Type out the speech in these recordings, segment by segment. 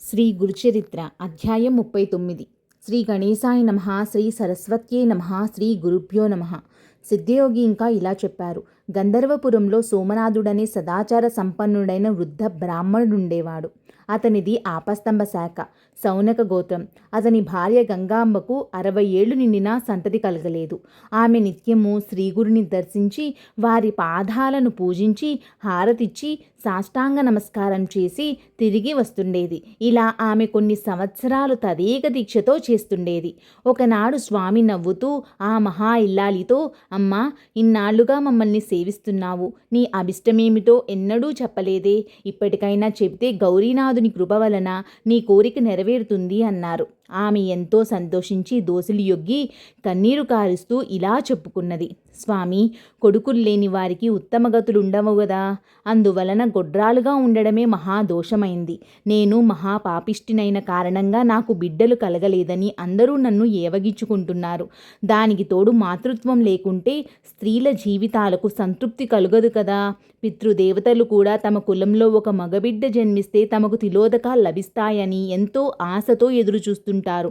శ్రీ గురుచరిత్ర అధ్యాయం ముప్పై తొమ్మిది. శ్రీ గణేశాయ నమ శ్రీ సరస్వత్యే నమ శ్రీ గురుభ్యో నమ. సిద్ధయోగి ఇంకా ఇలా చెప్పారు. గంధర్వపురంలో సోమనాథుడనే సదాచార సంపన్నుడైన వృద్ధ బ్రాహ్మణుడుండేవాడు. అతనిది ఆపస్తంభ శాఖ సౌనక గోత్రం. అతని భార్య గంగాంబకు అరవై ఏళ్ళు నిండినా సంతతి కలగలేదు. ఆమె నిత్యము శ్రీగురుని దర్శించి వారి పాదాలను పూజించి హారతిచ్చి సాష్టాంగ నమస్కారం చేసి తిరిగి వస్తుండేది. ఇలా ఆమె కొన్ని సంవత్సరాలు తదేక దీక్షతో చేస్తుండేది. ఒకనాడు స్వామి నవ్వుతూ ఆ మహా ఇల్లాలితో అమ్మా ఇన్నాళ్ళుగా మమ్మల్ని సేవిస్తున్నావు. నీ అభిష్టమేమిటో ఎన్నడూ చెప్పలేదే. ఇప్పటికైనా చెబితే గౌరీనాథ్ గౌరీనాథుని కృప వలన నీ కోరిక నెరవేరుతుంది అన్నారు. ఆమె ఎంతో సంతోషించి దోసులు యొగ్గి కన్నీరు కారుస్తూ ఇలా చెప్పుకున్నది. స్వామి కొడుకులు లేని వారికి ఉత్తమ గతులుండవు కదా అందువలన గొడ్రాలుగా ఉండడమే మహాదోషమైంది నేను మహాపాపిష్టినైన కారణంగా నాకు బిడ్డలు కలగలేదని అందరూ నన్ను ఏవగించుకుంటున్నారు. దానికి తోడు మాతృత్వం లేకుంటే స్త్రీల జీవితాలకు సంతృప్తి కలుగదు కదా. పితృదేవతలు కూడా తమ కులంలో ఒక మగబిడ్డ జన్మిస్తే తమకు తిలోదకాలు లభిస్తాయని ఎంతో ఆశతో ఎదురుచూస్తుంటారు.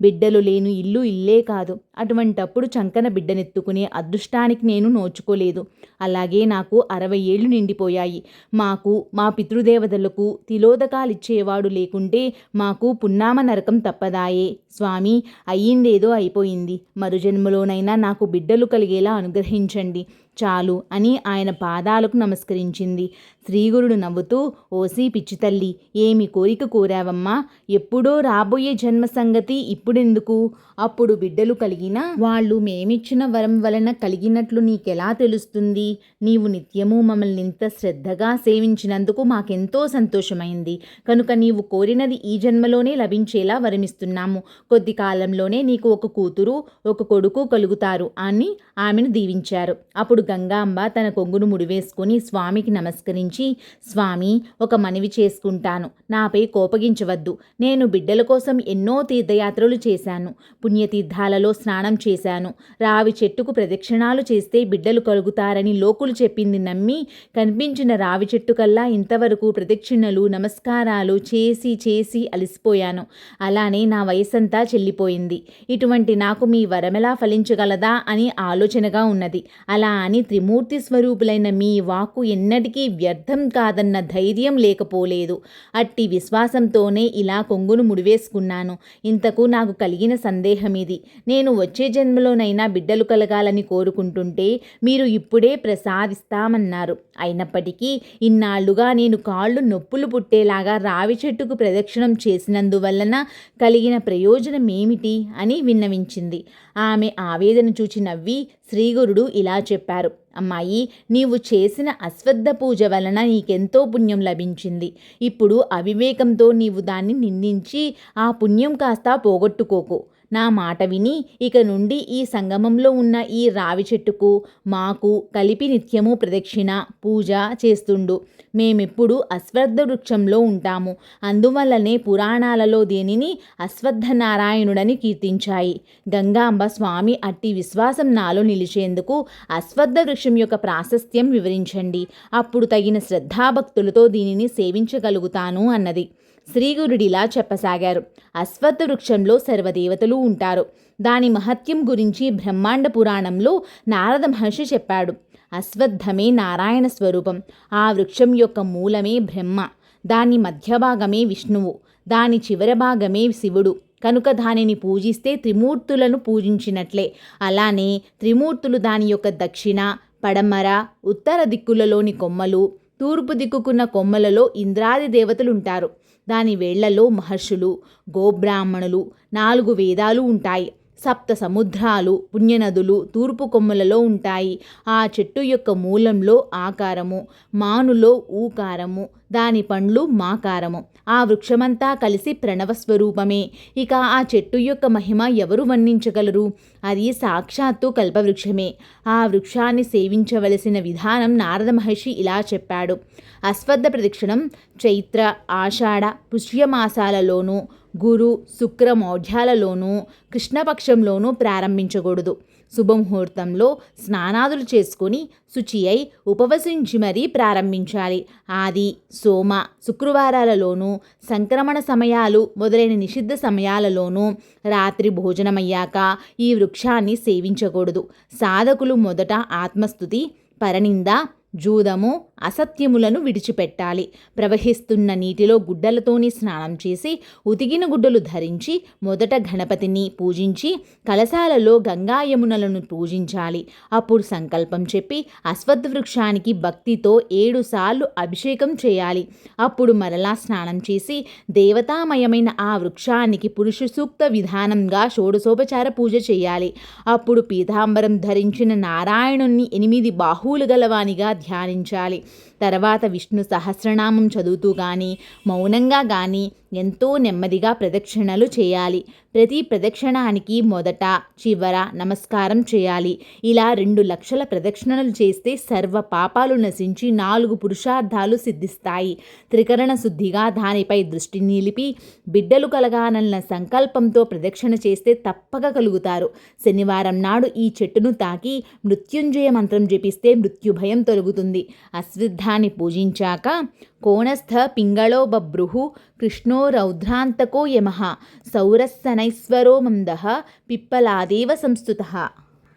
బిడ్డలు లేని ఇల్లు ఇల్లే కాదు. అటువంటప్పుడు చంకన బిడ్డనెత్తుకునే అదృష్టానికి నేను నోచుకోలేదు. అలాగే నాకు అరవై ఏళ్ళు నిండిపోయాయి. మాకు మా పితృదేవతలకు తిలోదకాలిచ్చేవాడు లేకుంటే మాకు పున్నామ నరకం తప్పదాయే. స్వామి అయ్యిందేదో అయిపోయింది. మరుజన్మలోనైనా నాకు బిడ్డలు కలిగేలా అనుగ్రహించండి. చాలు అని ఆయన పాదాలకు నమస్కరించింది. శ్రీగురుడు నవ్వుతూ ఓసి పిచ్చితల్లి ఏమి కోరిక కోరావమ్మా? ఎప్పుడో రాబోయే జన్మ సంగతి ఇప్పుడెందుకు? అప్పుడు బిడ్డలు కలిగినా వాళ్ళు మేమిచ్చిన వరం వలన కలిగినట్లు నీకెలా తెలుస్తుంది? నీవు నిత్యము మమ్మల్ని ఇంత శ్రద్ధగా సేవించినందుకు మాకెంతో సంతోషమైంది. కనుక నీవు కోరినది ఈ జన్మలోనే లభించేలా వరమిస్తున్నాము. కొద్ది కాలంలోనే నీకు ఒక కూతురు ఒక కొడుకు కలుగుతారు అని ఆమెను దీవించారు. అప్పుడు గంగాంబ తన కొంగును ముడివేసుకుని స్వామికి నమస్కరించి స్వామి ఒక మనవి చేసుకుంటాను. నాపై కోపగించవద్దు. నేను బిడ్డల కోసం ఎన్నో తీర్థయాత్రలు చేశాను. పుణ్యతీర్థాలలో స్నానం చేశాను. రావి చెట్టుకు ప్రదక్షిణాలు చేస్తే బిడ్డలు కలుగుతారని లోకులు చెప్పింది నమ్మి కనిపించిన రావి చెట్టు కల్లా ఇంతవరకు ప్రదక్షిణలు నమస్కారాలు చేసి చేసి అలసిపోయాను. అలానే నా వయసంతా చెల్లిపోయింది. ఇటువంటి నాకు మీ వరమెలా ఫలించగలదా? అని ఆలోచనగా ఉన్నది. అలా అని త్రిమూర్తి స్వరూపులైన మీ వాక్కు ఎన్నటికీ వ్యర్థం కాదన్న ధైర్యం లేకపోలేదు. అట్టి విశ్వాసంతోనే ఇలా కొంగును ముడివేసుకున్నాను. ఇంతకు నాకు కలిగిన సందేహం ఇది. నేను వచ్చే జన్మలోనైనా బిడ్డలు కలగాలని కోరుకుంటుంటే మీరు ఇప్పుడే ప్రసాదిస్తామన్నారు. అయినప్పటికీ ఇన్నాళ్ళుగా నేను కాళ్ళు నొప్పులు పుట్టేలాగా రావి చెట్టుకు ప్రదక్షిణం చేసినందువలన కలిగిన ప్రయోజనం ఏమిటి అని విన్నవించింది. ఆమె ఆవేదన చూచి నవ్వి శ్రీగురుడు ఇలా చెప్పారు. అమ్మాయి నీవు చేసిన అశ్వద్ధ పూజ వలన నీకెంతో పుణ్యం లభించింది. ఇప్పుడు అవివేకంతో నీవు దాన్ని నిందించి ఆ పుణ్యం కాస్త పోగొట్టుకోకు. నా మాట విని ఇక నుండి ఈ సంగమంలో ఉన్న ఈ రావి చెట్టుకు మాకు కలిపి నిత్యము ప్రదక్షిణ పూజ చేస్తుండు. మేమెప్పుడు అశ్వద్ధ వృక్షంలో ఉంటాము. అందువల్లనే పురాణాలలో దీనిని అశ్వద్ధ నారాయణుడని కీర్తించాయి. గంగాంబ స్వామి అట్టి విశ్వాసం నాలో నిలిచేందుకు అశ్వద్ధ వృక్షం యొక్క ప్రాశస్త్యం వివరించండి. అప్పుడు తగిన శ్రద్ధాభక్తులతో దీనిని సేవించగలుగుతాను అన్నది. శ్రీగురుడిలా చెప్పసాగారు. అశ్వత్థ వృక్షంలో సర్వదేవతలు ఉంటారు. దాని మహత్యం గురించి బ్రహ్మాండ పురాణంలో నారద మహర్షి చెప్పాడు. అశ్వత్థమే నారాయణ స్వరూపం. ఆ వృక్షం యొక్క మూలమే బ్రహ్మ. దాని మధ్య భాగమే విష్ణువు. దాని చివరి భాగమే శివుడు. కనుక దానిని పూజిస్తే త్రిమూర్తులను పూజించినట్లే. అలానే త్రిమూర్తులు దాని యొక్క దక్షిణ పడమర ఉత్తర దిక్కులలోని కొమ్మలు తూర్పు దిక్కుకున్న కొమ్మలలో ఇంద్రాది దేవతలుంటారు దాని వేళ్ళలో మహర్షులు గోబ్రాహ్మణులు నాలుగు వేదాలు ఉంటాయి. సప్త సముద్రాలు పుణ్యనదులు తూర్పు కొమ్మలలో ఉంటాయి. ఆ చెట్టు యొక్క మూలంలో ఆకారము మానులో ఊకారము దాని పండ్లు మాకారము. ఆ వృక్షమంతా కలిసి ప్రణవస్వరూపమే ఇక ఆ చెట్టు యొక్క మహిమ ఎవరు వర్ణించగలరు? అది సాక్షాత్తు కల్పవృక్షమే. ఆ వృక్షాన్ని సేవించవలసిన విధానం నారద మహర్షి ఇలా చెప్పాడు. అశ్వద్ధ ప్రదక్షిణం చైత్ర ఆషాఢ పుష్యమాసాలలోనూ గురు శుక్ర మౌఢ్యాలలోనూ కృష్ణపక్షంలోనూ ప్రారంభించకూడదు. శుభముహూర్తంలో స్నానాదులు చేసుకుని శుచి అయి ఉపవసించి మరీ ప్రారంభించాలి. ఆది సోమ శుక్రవారాలలోనూ సంక్రమణ సమయాలు మొదలైన నిషిద్ధ సమయాలలోనూ రాత్రి భోజనమయ్యాక ఈ వృక్షాన్ని సేవించకూడదు. సాధకులు మొదట ఆత్మస్థుతి పరనింద జూదము అసత్యములను విడిచిపెట్టాలి. ప్రవహిస్తున్న నీటిలో గుడ్డలతోని స్నానం చేసి ఉతికిన గుడ్డలు ధరించి మొదట గణపతిని పూజించి కలశాలలో గంగాయమునలను పూజించాలి. అప్పుడు సంకల్పం చెప్పి అశ్వత్థ వృక్షానికి భక్తితో ఏడుసార్లు అభిషేకం చేయాలి. అప్పుడు మరలా స్నానం చేసి దేవతామయమైన ఆ వృక్షానికి పురుష సూక్త విధానంగా షోడశోపచార పూజ చేయాలి. అప్పుడు పీతాంబరం ధరించిన నారాయణుణ్ణి ఎనిమిది బాహువులు గలవానిగా ధ్యానించాలి తర్వాత విష్ణు సహస్రనామం చదువుతూ కానీ మౌనంగా కానీ ఎంతో నెమ్మదిగా ప్రదక్షిణలు చేయాలి. ప్రతి ప్రదక్షిణానికి మొదట చివర నమస్కారం చేయాలి. ఇలా రెండు లక్షల ప్రదక్షిణలు చేస్తే సర్వ పాపాలు నశించి నాలుగు పురుషార్థాలు సిద్ధిస్తాయి. త్రికరణ శుద్ధిగా దానిపై దృష్టి నిలిపి బిడ్డలు కలగానన్న సంకల్పంతో ప్రదక్షిణ చేస్తే తప్పక కలుగుతారు. శనివారం నాడు ఈ చెట్టును తాకి మృత్యుంజయ మంత్రం జపిస్తే మృత్యుభయం తొలగుతుంది. విగ్రహాన్ని పూజించాక కోణస్థ పింగళో బభ్రుహు కృష్ణో రౌద్రాంతకో యమ సౌరస్సనైశ్వరో మంద పిప్పలాదేవ సంస్థుత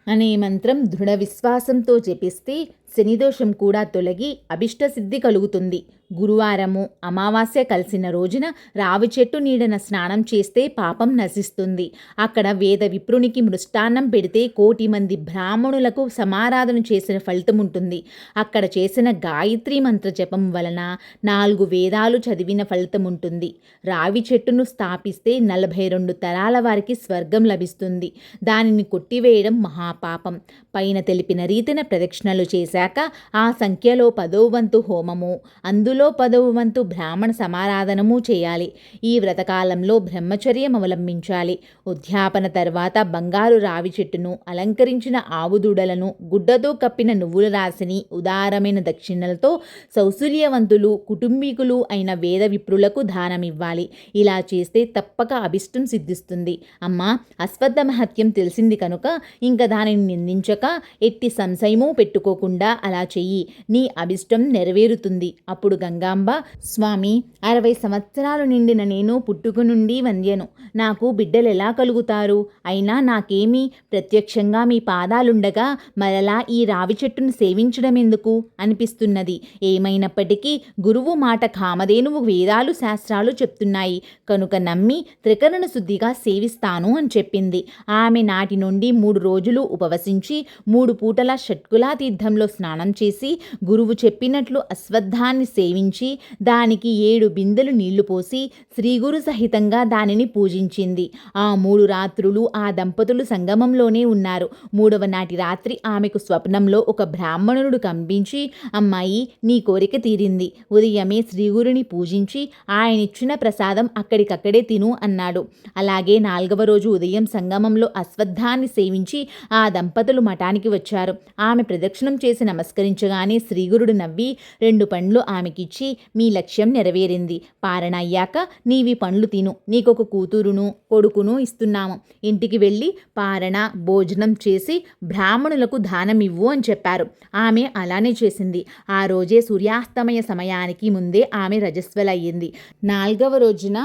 అనే మంత్రం దృఢ విశ్వాసంతో జపిస్తే శనిదోషం కూడా తొలగి అభిష్టసిద్ధి కలుగుతుంది. గురువారము అమావాస్య కలిసిన రోజున రావి చెట్టు నీడన స్నానం చేస్తే పాపం నశిస్తుంది. అక్కడ వేద విప్రునికి మృష్టాన్నం పెడితే కోటి మంది బ్రాహ్మణులకు సమారాధన చేసిన ఫలితం ఉంటుంది. అక్కడ చేసిన గాయత్రి మంత్ర జపం వలన నాలుగు వేదాలు చదివిన ఫలితం ఉంటుంది. రావి చెట్టును స్థాపిస్తే నలభై రెండు తరాల వారికి స్వర్గం లభిస్తుంది. దానిని కొట్టివేయడం మహాపాపం. పైన తెలిపిన రీతిన ప్రదక్షిణలు చేశారు. చేశాక ఆ సంఖ్యలో పదో వంతు హోమము అందులో పదవ వంతు బ్రాహ్మణ సమారాధనము చేయాలి. ఈ వ్రతకాలంలో బ్రహ్మచర్యం అవలంబించాలి. ఉద్యాపన తర్వాత బంగారు రావి చెట్టును అలంకరించిన ఆవు దూడలను గుడ్డతో కప్పిన నువ్వుల రాశిని ఉదారమైన దక్షిణలతో సౌశల్యవంతులు కుటుంబీకులు అయిన వేద విప్రులకు దానమివ్వాలి. ఇలా చేస్తే తప్పక అభిష్టం సిద్ధిస్తుంది. అమ్మా అశ్వత్థ మహత్యం తెలిసింది కనుక ఇంకా దానిని నిందించక ఎట్టి సంశయమూ పెట్టుకోకుండా అలా చెయ్యి. నీ అభిష్టం నెరవేరుతుంది. అప్పుడు గంగాంబ స్వామి అరవై సంవత్సరాలు నిండిన నేను పుట్టుక నుండి వంద్యను నాకు బిడ్డలు ఎలా కలుగుతారు? అయినా నాకేమీ ప్రత్యక్షంగా మీ పాదాలుండగా మరలా ఈ రావి చెట్టును సేవించడం ఎందుకు అనిపిస్తున్నది. ఏమైనప్పటికీ గురువు మాట కామధేనువు వేదాలు శాస్త్రాలు చెప్తున్నాయి. కనుక నమ్మి త్రికరణ శుద్ధిగా సేవిస్తాను అని చెప్పింది. ఆమె నాటి నుండి మూడు రోజులు ఉపవసించి మూడు పూటల షట్కులా తీర్థంలో స్నానం చేసి గురువు చెప్పినట్లు అశ్వత్థాన్ని సేవించి దానికి ఏడు బిందెలు నీళ్ళు పోసి శ్రీగురు సహితంగా దానిని పూజించింది. ఆ మూడు రాత్రులు ఆ దంపతులు సంగమంలోనే ఉన్నారు. మూడవ నాటి రాత్రి ఆమెకు స్వప్నంలో ఒక బ్రాహ్మణుడు కంపించి అమ్మాయి నీ కోరిక తీరింది. ఉదయమే శ్రీగురుని పూజించి ఆయన ఇచ్చిన ప్రసాదం అక్కడికక్కడే తిను అన్నాడు. అలాగే నాలుగవ రోజు ఉదయం సంగమంలో అశ్వత్థాన్ని సేవించి ఆ దంపతులు మఠానికి వచ్చారు. ఆమె ప్రదక్షిణం చేసి నమస్కరించగానే శ్రీగురుడు నవ్వి రెండు పండ్లు ఆమెకిచ్చి మీ లక్ష్యం నెరవేరింది. పారణ అయ్యాక నీవి పండ్లు తిను. నీకొక కూతురును కొడుకును ఇస్తున్నాము. ఇంటికి వెళ్ళి పారణ భోజనం చేసి బ్రాహ్మణులకు దానం ఇవ్వు అని చెప్పారు. ఆమె అలానే చేసింది. ఆ రోజే సూర్యాస్తమయ సమయానికి ముందే ఆమె రజస్వలయ్యింది. నాలుగవ రోజున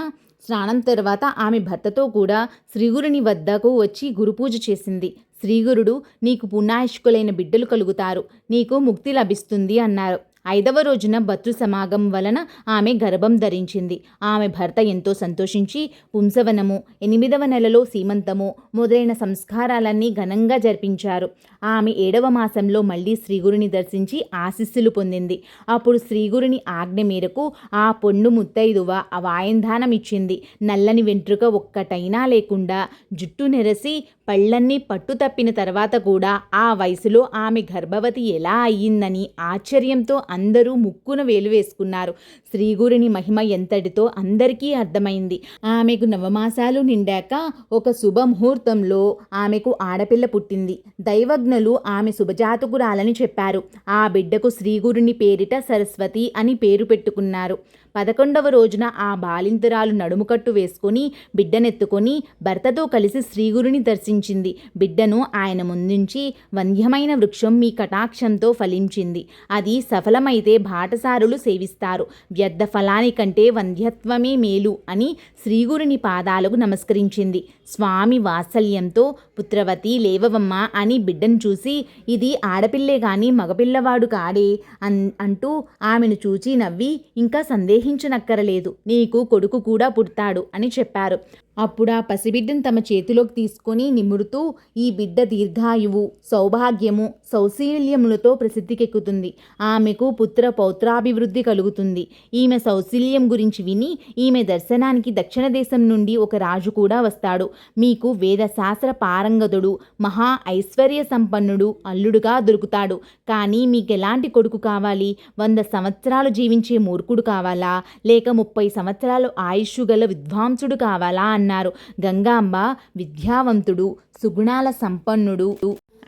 స్నానం తర్వాత ఆమె భర్తతో కూడా శ్రీగురుని వద్దకు వచ్చి గురుపూజ చేసింది. శ్రీగురుడు నీకు పుణ్యాయుష్కులైన బిడ్డలు కలుగుతారు. నీకు ముక్తి లభిస్తుంది అన్నారు. ఐదవ రోజున భతృ సమాగం వలన ఆమె గర్భం ధరించింది. ఆమె భర్త ఎంతో సంతోషించి పుంసవనము ఎనిమిదవ నెలలో సీమంతము మొదలైన సంస్కారాలన్నీ ఘనంగా జరిపించారు. ఆమె ఏడవ మాసంలో మళ్ళీ శ్రీగురిని దర్శించి ఆశీస్సులు పొందింది. అప్పుడు శ్రీగురుని ఆజ్ఞ మేరకు ఆ పొండు ముత్తైదువ వాయంధానం ఇచ్చింది నల్లని వెంట్రుక ఒక్కటైనా లేకుండా జుట్టు నెరసి పళ్ళన్నీ పట్టు తప్పిన తర్వాత కూడా ఆ వయసులో ఆమె గర్భవతి ఎలా అయ్యిందని ఆశ్చర్యంతో అందరూ ముక్కున వేలు వేసుకున్నారు. శ్రీగురుని మహిమ ఎంతటితో అందరికీ అర్థమైంది. ఆమెకు నవమాసాలు నిండాక ఒక శుభముహూర్తంలో ఆమెకు ఆడపిల్ల పుట్టింది. దైవజ్ఞులు ఆమె శుభజాతకురాలని చెప్పారు. ఆ బిడ్డకు శ్రీగురుని పేరిట సరస్వతి అని పేరు పెట్టుకున్నారు. పదకొండవ రోజున ఆ బాలింతరాలు నడుముకట్టు వేసుకొని బిడ్డనెత్తుకొని భర్తతో కలిసి శ్రీగురుని దర్శించింది. బిడ్డను ఆయన ముందుంచి వంధ్యమైన వృక్షం మీ కటాక్షంతో ఫలించింది. అది సఫలమైతే బాటసారులు సేవిస్తారు. వ్యర్థ ఫలానికంటే వంధ్యత్వమే మేలు అని శ్రీగురుని పాదాలకు నమస్కరించింది. స్వామి వాత్సల్యంతో పుత్రవతి లేవవమ్మ అని బిడ్డను చూసి ఇది ఆడపిల్లే గాని మగపిల్లవాడు కాడే అన్ అంటూ ఆమెను చూచి నవ్వి ఇంకా సందేహం సందేహించనక్కరలేదు నీకు కొడుకు కూడా పుడతాడు అని చెప్పారు. అప్పుడు ఆ పసిబిడ్డను తమ చేతిలోకి తీసుకొని నిమురుతూ ఈ బిడ్డ దీర్ఘాయువు సౌభాగ్యము సౌశీల్యములతో ప్రసిద్ధికెక్కుతుంది. ఆమెకు పుత్ర పౌత్రాభివృద్ధి కలుగుతుంది. ఈమె సౌశీల్యం గురించి విని ఈమె దర్శనానికి దక్షిణ దేశం నుండి ఒక రాజు కూడా వస్తాడు. మీకు వేదశాస్త్ర పారంగతుడు మహా ఐశ్వర్య సంపన్నుడు అల్లుడుగా దొరుకుతాడు. కానీ మీకు ఎలాంటి కొడుకు కావాలి? వంద సంవత్సరాలు జీవించే మూర్ఖుడు కావాలా? లేక ముప్పై సంవత్సరాలు ఆయుష్ గల విద్వాంసుడు కావాలా? అన్నారు. గంగాంబ విద్యావంతుడు సుగుణాల సంపన్నుడు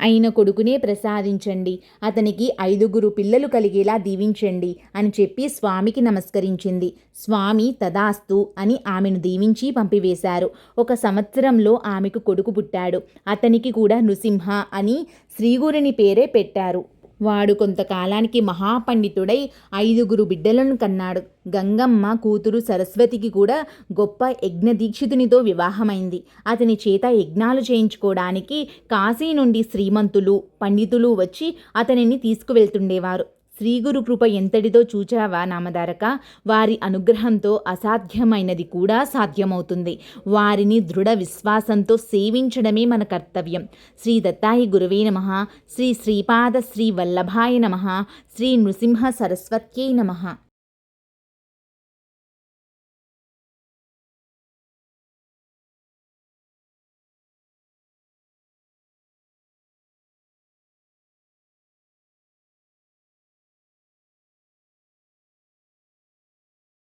అయిన కొడుకునే ప్రసాదించండి. అతనికి ఐదుగురు పిల్లలు కలిగేలా దీవించండి అని చెప్పి స్వామికి నమస్కరించింది. స్వామి తదాస్తు అని ఆమెను దీవించి పంపివేశారు. ఒక సంవత్సరంలో ఆమెకు కొడుకు పుట్టాడు. అతనికి కూడా నృసింహ అని శ్రీగురిని పేరే పెట్టారు. వాడు కొంతకాలానికి మహాపండితుడై ఐదుగురు బిడ్డలను కన్నాడు. గంగమ్మ కూతురు సరస్వతికి కూడా గొప్ప యజ్ఞదీక్షితునితో వివాహమైంది. అతని చేత యజ్ఞాలు చేయించుకోవడానికి కాశీ నుండి శ్రీమంతులు పండితులు వచ్చి అతనిని తీసుకువెళ్తుండేవారు. శ్రీగురు కృప ఎంతటిదో చూచావా నామధారక? వారి అనుగ్రహంతో అసాధ్యమైనది కూడా సాధ్యమవుతుంది. వారిని దృఢ విశ్వాసంతో సేవించడమే మన కర్తవ్యం. శ్రీ దత్తాయి గురువే నమ. శ్రీ శ్రీపాద శ్రీ వల్లభాయ నమ. శ్రీ నృసింహ సరస్వత్యై నమ.